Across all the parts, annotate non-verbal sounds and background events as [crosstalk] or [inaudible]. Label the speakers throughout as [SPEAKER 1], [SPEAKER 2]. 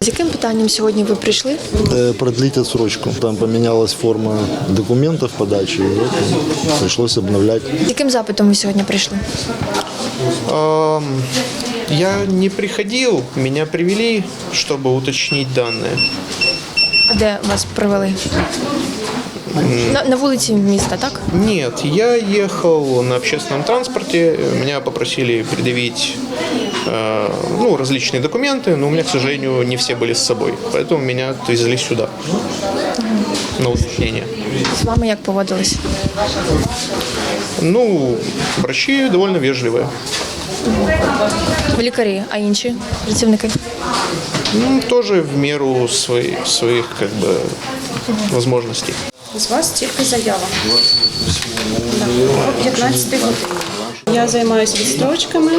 [SPEAKER 1] З яким питанням сьогодні ви прийшли?
[SPEAKER 2] Э, Продлить отсрочку. Там поменялась форма документов подачи, и вот ну, пришлось обновлять.
[SPEAKER 1] З яким запитом ви сьогодні прийшли?
[SPEAKER 3] Я не приходил, меня привели, чтобы уточнить данные.
[SPEAKER 1] А де вас привели? На, на вулиці міста, так?
[SPEAKER 3] Нет, я ехал на общественном транспорте, меня попросили предъявить э, ну, различные документы, но у меня, к сожалению, не все были с собой, поэтому меня отвезли сюда на уточнение.
[SPEAKER 1] З вами як поводились?
[SPEAKER 3] Ну, врачи довольно вежливые.
[SPEAKER 1] Лікарі, а інші працівники?
[SPEAKER 3] Ну, тоже в меру свои, своих как бы возможностей.
[SPEAKER 4] З вас тільки заява. Да. О 15 годині. Я займаюся відстрочками.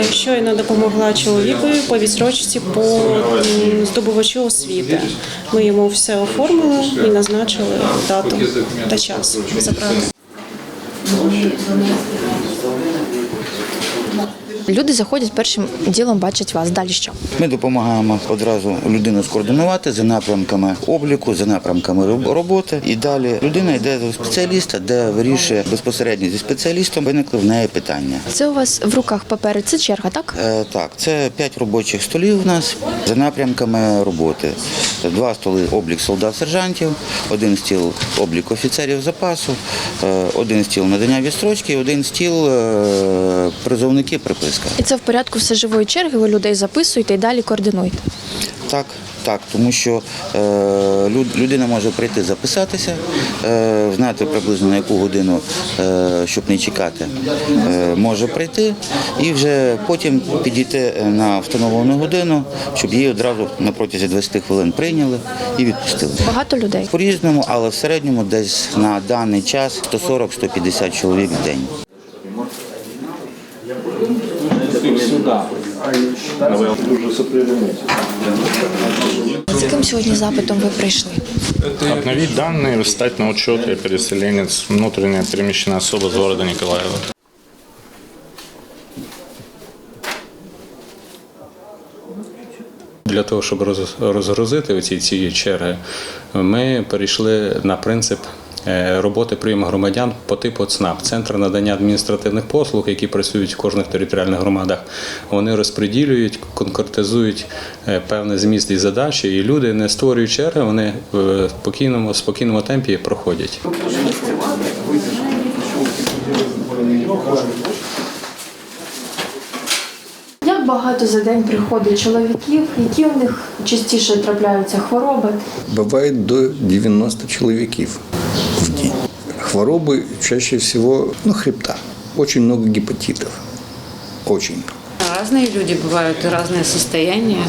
[SPEAKER 4] Е, Щойно допомогла чоловікові по відстрочці по здобувачу освіти. Ми йому все оформили і назначили дату та час забрати.
[SPEAKER 1] Люди заходять першим ділом, бачать вас. Далі що?
[SPEAKER 5] Ми допомагаємо одразу людину скоординувати за напрямками обліку, за напрямками роботи. І далі людина йде до спеціаліста, де вирішує безпосередньо зі спеціалістом виникли в неї питання.
[SPEAKER 1] Це у вас в руках папери, це черга, так?
[SPEAKER 5] Е, Так, це п'ять робочих столів у нас за напрямками роботи. Два столи облік солдат-сержантів, один стіл облік офіцерів запасу, е, один стіл надання відстрочки, один стіл е, призовники приписка.
[SPEAKER 1] І це в порядку все живої черги, ви людей записуєте і далі координуєте.
[SPEAKER 5] Так, так, тому що е, людина може прийти записатися, е, знати приблизно на яку годину, е, щоб не чекати, е, може прийти і вже потім підійти на встановлену годину, щоб її одразу на протязі 20 хвилин прийняли і відпустили.
[SPEAKER 1] Багато людей.
[SPEAKER 5] По-різному, але в середньому десь на даний час 140-150 чоловік в день.
[SPEAKER 1] З яким сьогодні запитом ви прийшли?
[SPEAKER 6] Обновить данные, встать на учет, я переселенец, внутренне перемещенная особа с города Николаева.
[SPEAKER 7] Для того, щоб розгрузити оці ці черги, ми перейшли на принцип роботи прийому громадян по типу ЦНАП Центр надання адміністративних послуг, які працюють в кожних територіальних громадах. Вони розподілюють, конкретизують е, певний зміст і задачі, і люди не створюють черги, вони в спокійному, спокійному темпі проходять.
[SPEAKER 1] Як багато за день приходить чоловіків, які у них частіше трапляються хвороби?
[SPEAKER 8] Бывает до 90 человеков в день. Хворобы чаще всего, ну, хребта. Очень много гепатитов. Очень.
[SPEAKER 9] Разные люди бывают и разные состояния.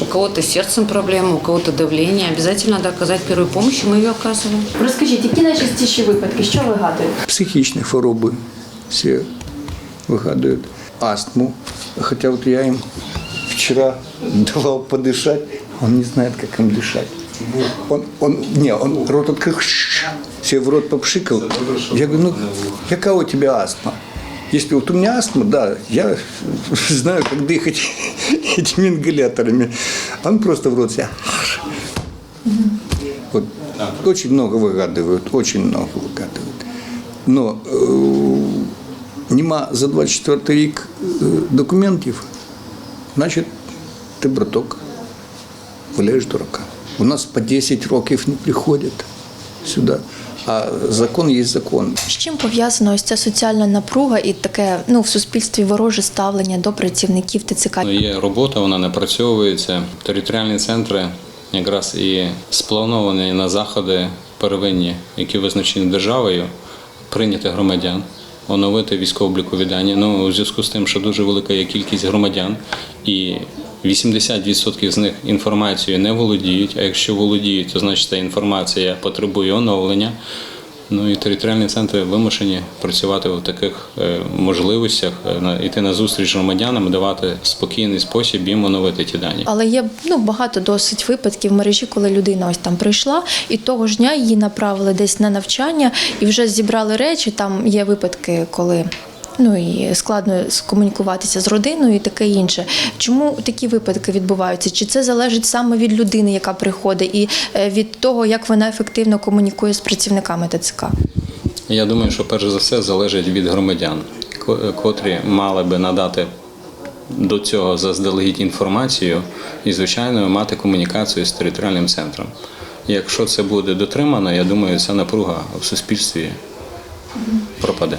[SPEAKER 9] У кого-то с сердцем проблемы, у кого-то давление. Обязательно надо оказать первую помощь, и мы ее оказываем.
[SPEAKER 1] Розкажіть, які найчастіші випадки? Що вигадуєте?
[SPEAKER 8] Психичные хворобы все выгадывают. Астму. Хотя вот я им вчера [laughs] давал подышать, он не знает, как им дышать. Он, он, не, он рот открыл, себе в рот попшикал. Я говорю, ну, какая у тебя астма? Если вот у меня астма, да, я [laughs] знаю, как дыхать [laughs] этими ингаляторами. Он просто в рот себя. [laughs] Вот очень много выгадывают, очень много выгадывают. Но э, нема за 24 рік е, документів, значить, ти браток, валяєш дурака. У нас по 10 років не приходять сюди, а закон є закон.
[SPEAKER 1] З чим пов'язана ось ця соціальна напруга і таке ну в суспільстві вороже ставлення до працівників ТЦК?
[SPEAKER 7] Ну, Є робота, вона напрацьовується. Територіальні центри якраз і сплановані на заходи первинні, які визначені державою, прийняти громадян, оновити військово-облікові дані. Ну, у зв'язку з тим, що дуже велика є кількість громадян, і 80% з них інформацією не володіють. А якщо володіють, то значить ця інформація потребує оновлення. Ну і територіальні центри вимушені працювати в таких е, можливостях, е, йти на зустріч громадянам, давати спокійний спосіб їм оновити ті дані.
[SPEAKER 1] Але є ну багато досить випадків в мережі, коли людина ось там прийшла, і того ж дня її направили десь на навчання і вже зібрали речі. Там є випадки, коли Ну і складно скомунікуватися з родиною і таке інше. Чому такі випадки відбуваються? Чи це залежить саме від людини, яка приходить, і е, від того, як вона ефективно комунікує з працівниками ТЦК?
[SPEAKER 7] Я думаю, що перш за все залежить від громадян, котрі мали би надати до цього заздалегідь інформацію і, звичайно, мати комунікацію з територіальним центром. Якщо це буде дотримано, я думаю, ця напруга в суспільстві пропаде.